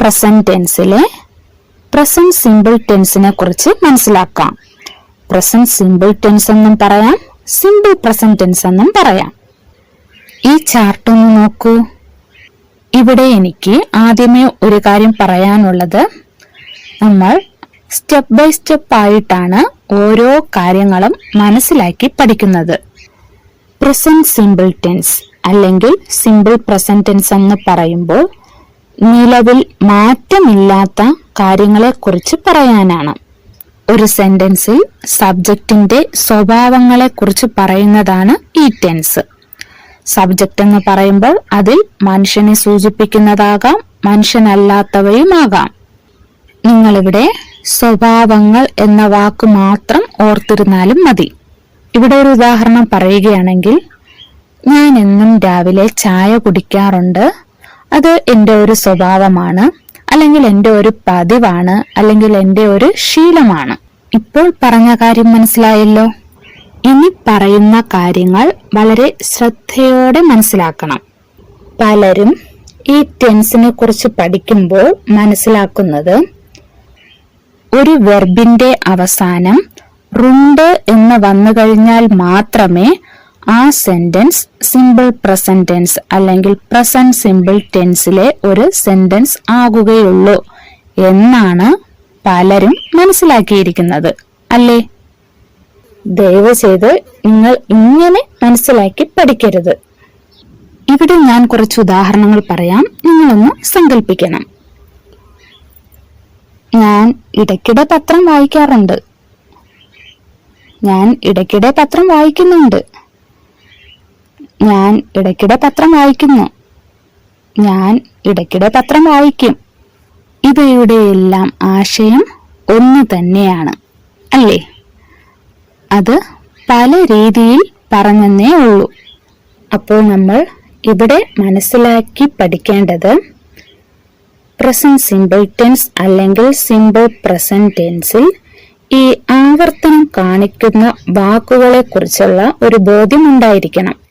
Present ടെൻസിലെ present simple ടെൻസിനെ കുറിച്ച് മനസ്സിലാക്കാം. പ്രസന്റ് സിമ്പിൾ ടെൻസ് എന്നും പറയാം സിമ്പിൾ പ്രസന്റ് ടെൻസ് എന്നും പറയാം. ഈ ചാർട്ട് ഒന്ന് നോക്കൂ. ഇവിടെ എനിക്ക് ആദ്യമേ ഒരു കാര്യം പറയാനുള്ളത് നമ്മൾ സ്റ്റെപ്പ് ബൈ സ്റ്റെപ്പ് ആയിട്ടാണ് ഓരോ കാര്യങ്ങളും മനസ്സിലാക്കി പഠിക്കുന്നത്. പ്രസന്റ് സിമ്പിൾ ടെൻസ് അല്ലെങ്കിൽ സിമ്പിൾ പ്രസന്റ് ടെൻസ് എന്ന് പറയുമ്പോൾ നിലവിൽ മാറ്റമില്ലാത്ത കാര്യങ്ങളെക്കുറിച്ച് പറയാനാണ്. ഒരു സെന്റൻസിൽ സബ്ജക്റ്റിന്റെ സ്വഭാവങ്ങളെക്കുറിച്ച് പറയുന്നതാണ് ഈ ടെൻസ്. സബ്ജക്റ്റ് എന്ന് പറയുമ്പോൾ അതിൽ മനുഷ്യനെ സൂചിപ്പിക്കുന്നതാകാം മനുഷ്യനല്ലാത്തവയുമാകാം. നിങ്ങളിവിടെ സ്വഭാവങ്ങൾ എന്ന വാക്ക് മാത്രം ഓർത്തിരുന്നാലും മതി. ഇവിടെ ഒരു ഉദാഹരണം പറയുകയാണെങ്കിൽ ഞാൻ എന്നും രാവിലെ ചായ കുടിക്കാറുണ്ട് അത് എന്റെ ഒരു സ്വഭാവമാണ് അല്ലെങ്കിൽ എന്റെ ഒരു പതിവാണ് അല്ലെങ്കിൽ എന്റെ ഒരു ശീലമാണ്. ഇപ്പോൾ പറഞ്ഞ കാര്യം മനസ്സിലായല്ലോ? ഇനി പറയുന്ന കാര്യങ്ങൾ വളരെ ശ്രദ്ധയോടെ മനസ്സിലാക്കണം. പലരും ഈ ടെൻസിനെ കുറിച്ച് പഠിക്കുമ്പോൾ മനസ്സിലാക്കുന്നത് ഒരു വെർബിന്റെ അവസാനം റുണ്ട് എന്ന് വന്നു കഴിഞ്ഞാൽ മാത്രമേ ആ സെന്റൻസ് സിമ്പിൾ പ്രസന്റ് ടെൻസ് അല്ലെങ്കിൽ പ്രസന്റ് സിമ്പിൾ ടെൻസിലെ ഒരു സെന്റൻസ് ആകുകയുള്ളൂ എന്നാണ് പലരും മനസ്സിലാക്കിയിരിക്കുന്നത് അല്ലേ? ദയവ് ചെയ്ത് നിങ്ങൾ ഇങ്ങനെ മനസ്സിലാക്കി പഠിക്കരുത്. ഇവിടെ ഞാൻ കുറച്ച് ഉദാഹരണങ്ങൾ പറയാം. നിങ്ങളൊന്ന് സങ്കല്പിക്കണം ഞാൻ ഇടയ്ക്കിടെ പത്രം വായിക്കാറുണ്ട്. ഞാൻ ഇടയ്ക്കിടെ പത്രം വായിക്കുന്നുണ്ട്. ഞാൻ ഇടയ്ക്കിടെ പത്രം വായിക്കുന്നു. ഞാൻ ഇടയ്ക്കിടെ പത്രം വായിക്കും. ഇവയുടെയെല്ലാം ആശയം ഒന്ന് തന്നെയാണ്. അല്ലേ? അത് പല രീതിയിൽ പറഞ്ഞെന്നേ ഉള്ളൂ. അപ്പോൾ നമ്മൾ ഇവിടെ മനസ്സിലാക്കി പഠിക്കേണ്ടത് പ്രസന്റ് സിമ്പിൾ ടെൻസ് അല്ലെങ്കിൽ സിമ്പിൾ പ്രസന്റ് ടെൻസിൽ ഈ ആവർത്തനം കാണിക്കുന്ന വാക്കുകളെ കുറിച്ചുള്ള ഒരു ബോധ്യം ഉണ്ടായിരിക്കണം.